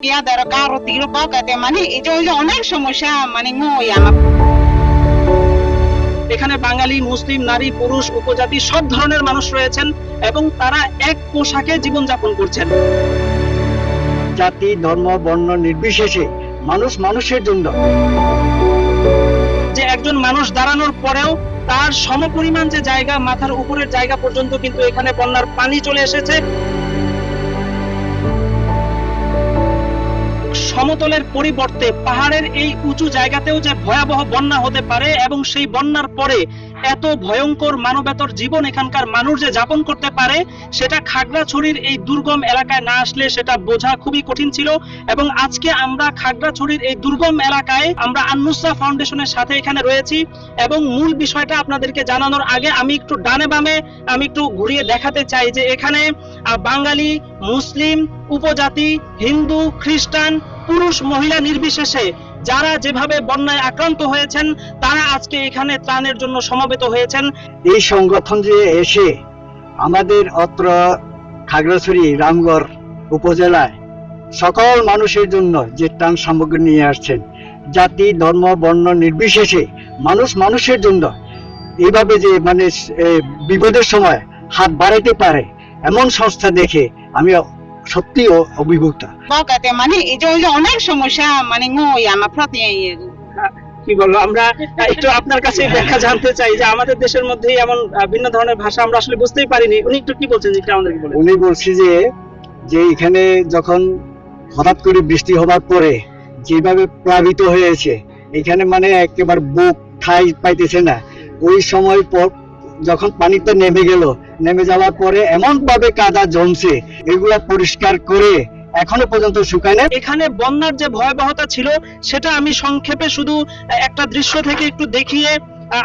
ইয়াদের কারও তীর বগাতে মানে এই যে অনেক সমস্যা মানে মই আমার এখানে বাঙালি মুসলিম নারী পুরুষ উপজাতি সব ধরনের মানুষ রয়েছেন এবং তারা এক পোশাকে জীবনযাপন করছেন। জাতি ধর্ম বর্ণ নির্বিশেষে মানুষ মানুষের জন্য। যে একজন মানুষ দাঁড়ানোর পরেও তার সমপরিমাণ যে জায়গা মাথার উপরের জায়গা পর্যন্ত কিন্তু এখানে বন্যার পানি চলে এসেছে। সমতলের পরিবর্তে পাহাড়ের এই উঁচু জায়গাতেও যে ভয়াবহ বন্যা হতে পারে এবং সেই বন্যার পরে এত ভয়ঙ্কর মানবেতর জীবন এখানকার মানুষ যে যাপন করতে পারে, সেটা খাগড়াছড়ির এই দুর্গম এলাকায় না আসলে সেটা বোঝা খুবই কঠিন ছিল। এবং আজকে আমরা খাগড়াছড়ির এই দুর্গম এলাকায় আমরা আন্নুসরা ফাউন্ডেশনের সাথে এখানে রয়েছি। এবং মূল বিষয়টা আপনাদেরকে জানানোর আগে আমি একটু ডানে বামে আমি একটু ঘুরিয়ে দেখাতে চাই যে এখানে বাঙালি, মুসলিম, উপজাতি, হিন্দু, খ্রিস্টান পুরুষ মহিলা নির্বিশেষে যারা যেভাবে বন্যায় আক্রান্ত হয়েছেন, তারা আজকে এখানে ত্রাণের জন্য সমবেত হয়েছেন। এই সংগঠন যে এসে আমাদের অত্র খাগড়াছড়ি, রামগড় উপজেলায় সকল মানুষের জন্য যে ত্রাণ সামগ্রী নিয়ে আসছেন, জাতি, ধর্ম, বর্ণ নির্বিশেষে মানুষ মানুষের জন্য এইভাবে যে মানে বিপদের সময় হাত বাড়াইতে পারে, এমন সংস্থা দেখে আমি সত্যি অভিভূত। মানে এই যে অনেক সমস্যা মানে মই আমার প্রতি কি বলব আমরা একটু আপনার কাছে ব্যাখ্যা জানতে চাই যে আমাদের দেশের মধ্যে এমন ভিন্ন ধরনের ভাষা আমরা আসলে বুঝতেই পারিনি। উনি একটু কি বলছেন যেটা আমাদেরকে বলেন। উনি বলছি যে যে এখানে যখন হঠাৎ করে বৃষ্টি হবার পরে যেভাবে প্লাবিত হয়েছে এখানে মানে একেবারে বুক ঠাই পাইতেছে না। ওই সময় পর যখন পানিতে নেমে গেল নেমে যাওয়ার পরে এমন ভাবে কাদা জমছে, এগুলা পরিষ্কার করে এখনও পর্যন্ত শুকায় না এখানে বন্যার যে ভয়াবহতা ছিল, সেটা আমি সংক্ষেপে শুধু একটা দৃশ্য থেকে একটু দেখিয়ে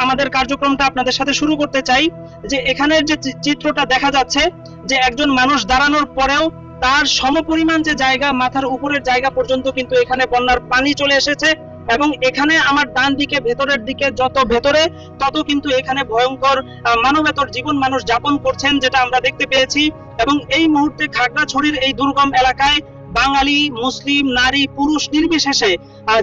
আমাদের কার্যক্রমটা আপনাদের সাথে শুরু করতে চাই। যে এখানের যে চিত্রটা দেখা যাচ্ছে, যে একজন মানুষ দাঁড়ানোর পরেও তার সমপরিমাণ যে জায়গা, মাথার উপরের জায়গা পর্যন্ত কিন্তু এখানে বন্যার পানি চলে এসেছে। এবং এখানে আমার ডান দিকে, ভেতরের দিকে যত ভেতরে, তত কিন্তু এখানে ভয়ঙ্কর মানবেতর জীবন মানুষ যাপন করছেন, যেটা আমরা দেখতে পেয়েছি। এবং এই মুহূর্তে খাগড়াছড়ির এই দুর্গম এলাকায় বাঙালি, মুসলিম, নারী, পুরুষ নির্বিশেষে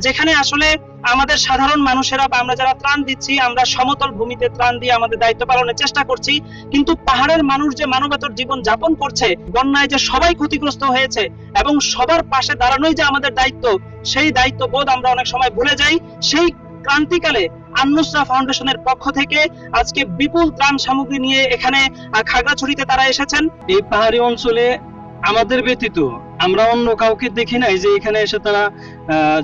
যেখানে আসলে আমাদের সাধারণ মানুষেরা আমরা যারা ত্রাণ দিচ্ছি, আমরা সমতল ভূমিতে ত্রাণ দিয়ে আমাদের দায়িত্ব পালনের চেষ্টা করছি। কিন্তু পাহাড়ের মানুষ যে মানবেতর জীবন যাপন করছে, বন্যায় যে সবাই ক্ষতিগ্রস্ত হয়েছে এবং সবার পাশে দাঁড়ানোই যে আমাদের দায়িত্ব, সেই দায়িত্ব বোধ আমরা অনেক সময় ভুলে যাই। সেই ক্রান্তিকালে আন্নুসরা ফাউন্ডেশনের পক্ষ থেকে আজকে বিপুল ত্রাণ সামগ্রী নিয়ে এখানে খাগড়াছড়িতে তারা এসেছেন। এই পাহাড়ি অঞ্চলে আমাদের ব্যতীত আমরা অন্য কাউকে দেখি নাই যে এখানে এসে তারা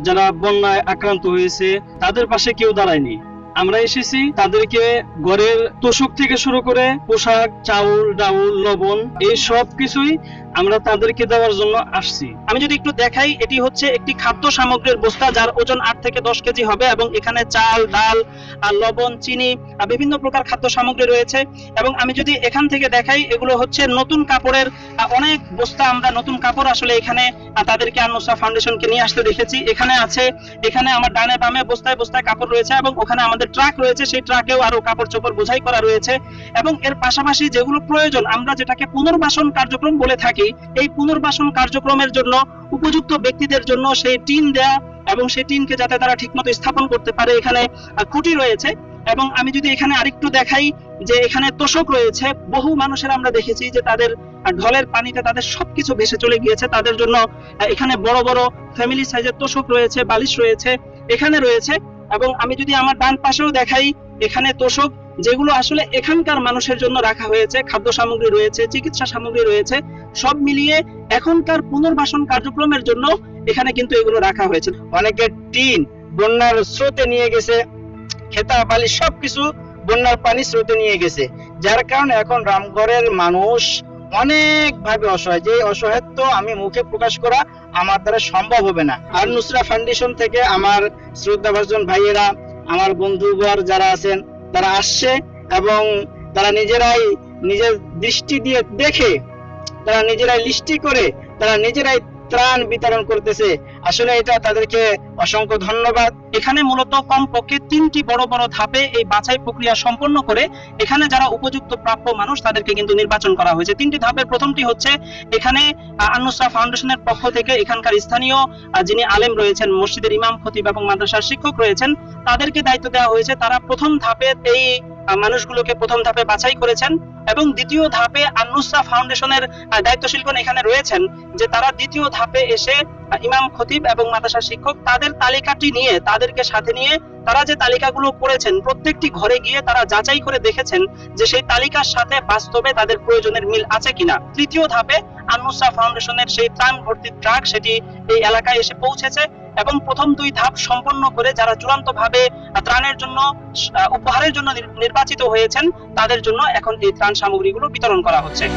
যারা বন্যায় আক্রান্ত হয়েছে, তাদের পাশে কেউ দাঁড়ায়নি। আমরা এসেছি তাদেরকে ঘরের তোষক থেকে শুরু করে পোশাক, চাউল, ডাউল, লবণ, এই সব কিছুই আমরা তাদেরকে দেওয়ার জন্য আসছি। আমি যদি একটু দেখাই, এটি হচ্ছে একটি খাদ্য সামগ্রীর বস্তা যার ওজন আট থেকে দশ কেজি হবে এবং এখানে চাল, ডাল, আর লবণ, চিনি, আর বিভিন্ন প্রকার খাদ্য সামগ্রী রয়েছে। এবং আমি যদি এখান থেকে দেখাই, এগুলো হচ্ছে নতুন কাপড়ের অনেক বস্তা আমরা নতুন কাপড় আসলে এখানে তাদেরকে আনুসা ফাউন্ডেশনকে নিয়ে আসতে দেখেছি। এখানে আছে, এখানে আমার ডানে বামে বস্তায় বস্তায় কাপড় রয়েছে এবং ওখানে আমাদের ট্রাক রয়েছে, সেই ট্রাকেও আরও কাপড় চোপড় বোঝাই করা রয়েছে। এবং এর পাশাপাশি যেগুলো প্রয়োজন, আমরা যেটাকে পুনর্বাসন কার্যক্রম বলে থাকি এই পুনর্বাসন কার্যক্রমের জন্য, উপযুক্ত ব্যক্তিদের জন্য সেই টিন দেয়া এবং সেই টিনকে যাতে তারা ঠিকমতো স্থাপন করতে পারে এখানে খুঁটি রয়েছে। এবং আমি যদি এখানে আরেকটু দেখাই যে এখানে তোষক রয়েছে, বহু মানুষের আমরা দেখেছি যে তাদের ঢলের পানিতে তাদের সবকিছু ভেসে চলে গিয়েছে। তাদের জন্য এখানে বড় বড় ফ্যামিলি সাইজের তোষক রয়েছে, বালিশ রয়েছে, এখানে রয়েছে। এবং আমি যদি আমার ডান পাশেও দেখাই, এখানে তোষক যেগুলো আসলে এখানকার মানুষের জন্য রাখা হয়েছে, খাদ্য সামগ্রী রয়েছে, চিকিৎসা সামগ্রী রয়েছে সব মিলিয়ে এখনকার পুনর্বাসন কার্যক্রমের জন্য এখানে কিন্তু এগুলো রাখা হয়েছে। অনেকে টিন, বন্যার স্রোতে নিয়ে গেছে, খেতা, বালি সবকিছু বন্যার পানি স্রোতে নিয়ে গেছে। যার কারণে এখন রামগড়ের মানুষ অনেক ভাবে অসহায়। যে অসহায়ত্ব আমি মুখে প্রকাশ করা আমার দ্বারা সম্ভব হবে না। আর নুসরা ফাউন্ডেশন থেকে আমার শ্রদ্ধাভাজন ভাইয়েরা, আমার বন্ধুবর যারা আছেন, তারা আসছে এবং তারা নিজেরাই নিজের দৃষ্টি দিয়ে দেখে তারা নিজেরাই লিস্টি করে তারা নিজেরাই ত্রাণ বিতরণ করতেছে। আসলে এটা তাদেরকে অসংখ্য ধন্যবাদ। এখানে মূলত কমপক্ষে তিনটি বড় বড় ধাপে এই বাছাই প্রক্রিয়া সম্পন্ন করে এখানে যারা উপযুক্ত প্রাপ্য মানুষ তাদেরকে কিন্তু নির্বাচন করা হয়েছে। তিনটি ধাপের প্রথমটি হচ্ছে এখানে আহ, আন্নুসরা ফাউন্ডেশনের পক্ষ থেকে এখানকার স্থানীয় যিনি আলেম রয়েছেন মসজিদের ইমাম খতিব এবং মাদ্রাসার শিক্ষক রয়েছেন তাদেরকে দায়িত্ব দেওয়া হয়েছে। তারা প্রথম ধাপে এই মানুষগুলোকে প্রথম ধাপে বাছাই করেছেন। এবং দ্বিতীয় ধাপে আন্নুসরা ফাউন্ডেশনের দায়িত্বশীলগণ এখানে রয়েছেন যে তারা দ্বিতীয় ধাপে এসে ইমাম, খতিব এবং মাদ্রাসার শিক্ষক তাদের তালিকাটি নিয়ে, তাদেরকে সাথে নিয়ে তারা যে তালিকাগুলো করেছেন, প্রত্যেকটি ঘরে গিয়ে তারা যাচাই করে দেখেছেন যে সেই তালিকার সাথে বাস্তবে তাদের প্রয়োজনের মিল আছে কিনা। তৃতীয় ধাপে আনুসা ফাউন্ডেশনের সেই ত্রাণ ভর্তি ট্রাক সেটি এই এলাকায় এসে পৌঁছেছে। এবং প্রথম দুই ধাপ সম্পন্ন করে যারা চূড়ান্তভাবে ত্রাণের জন্য উপহারের জন্য নির- নির্বাচিত হয়েছেন, তাদের জন্য এখন এই ত্রাণ সামগ্রীগুলো বিতরণ করা হচ্ছে।